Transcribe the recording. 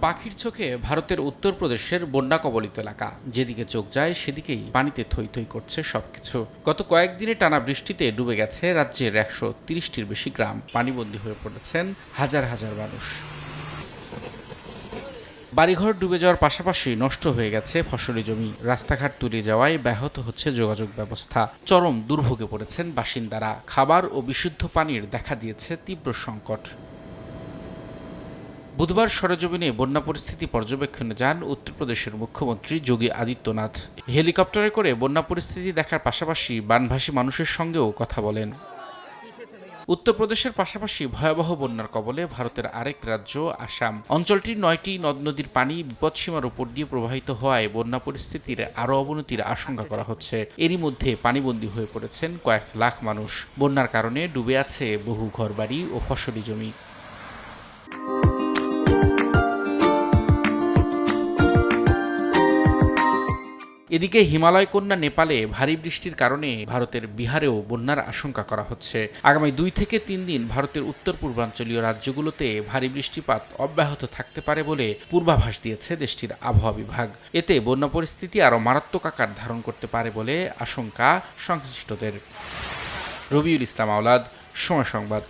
পাখির চোখে ভারতের উত্তরপ্রদেশের বন্যা কবলিত এলাকা। যেদিকে চোখ যায়, সেদিকেই পানিতে থই থই করছে সবকিছু। গত কয়েকদিনে টানা বৃষ্টিতে ডুবে গেছে রাজ্যের একশো তিরিশটির বেশি গ্রাম। পানিবন্দী হয়ে পড়েছেন হাজার হাজার মানুষ। বাড়িঘর ডুবে যাওয়ার পাশাপাশি নষ্ট হয়ে গেছে ফসলি জমি। রাস্তাঘাট তুলে যাওয়ায় ব্যাহত হচ্ছে যোগাযোগ ব্যবস্থা। চরম দুর্ভোগে পড়েছেন বাসিন্দারা। খাবার ও বিশুদ্ধ পানির দেখা দিয়েছে তীব্র সংকট। বুধবার সরেজমিনে বন্যা পরিস্থিতি পর্যবেক্ষণে যান উত্তরপ্রদেশের মুখ্যমন্ত্রী যোগী আদিত্যনাথ। হেলিকপ্টারে করে বন্যা পরিস্থিতি দেখার পাশাপাশি বানভাসী মানুষের সঙ্গেও কথা বলেন। উত্তরপ্রদেশের পাশাপাশি ভয়াবহ বন্যার কবলে ভারতের আরেক রাজ্য আসাম। অঞ্চলটির নয়টি নদ নদীর পানি বিপদসীমার উপর দিয়ে প্রবাহিত হওয়ায় বন্যা পরিস্থিতির আরও অবনতির আশঙ্কা করা হচ্ছে। এরই মধ্যে পানিবন্দী হয়ে পড়েছেন কয়েক লাখ মানুষ। বন্যার কারণে ডুবে আছে বহু ঘরবাড়ি ও ফসলি জমি। এদিকে হিমালয় কন্যা নেপালে ভারী বৃষ্টির কারণে ভারতের বিহারেও বন্যার আশঙ্কা করা হচ্ছে। আগামী দুই থেকে তিন দিন ভারতের উত্তর পূর্বাঞ্চলীয় রাজ্যগুলোতে ভারী বৃষ্টিপাত অব্যাহত থাকতে পারে বলে পূর্বাভাস দিয়েছে দেশটির আবহাওয়া বিভাগ। এতে বন্যা পরিস্থিতি আরও মারাত্মক আকার ধারণ করতে পারে বলে আশঙ্কা সংশ্লিষ্টদের। রবিউল ইসলাম আওলাদ, সময় সংবাদ।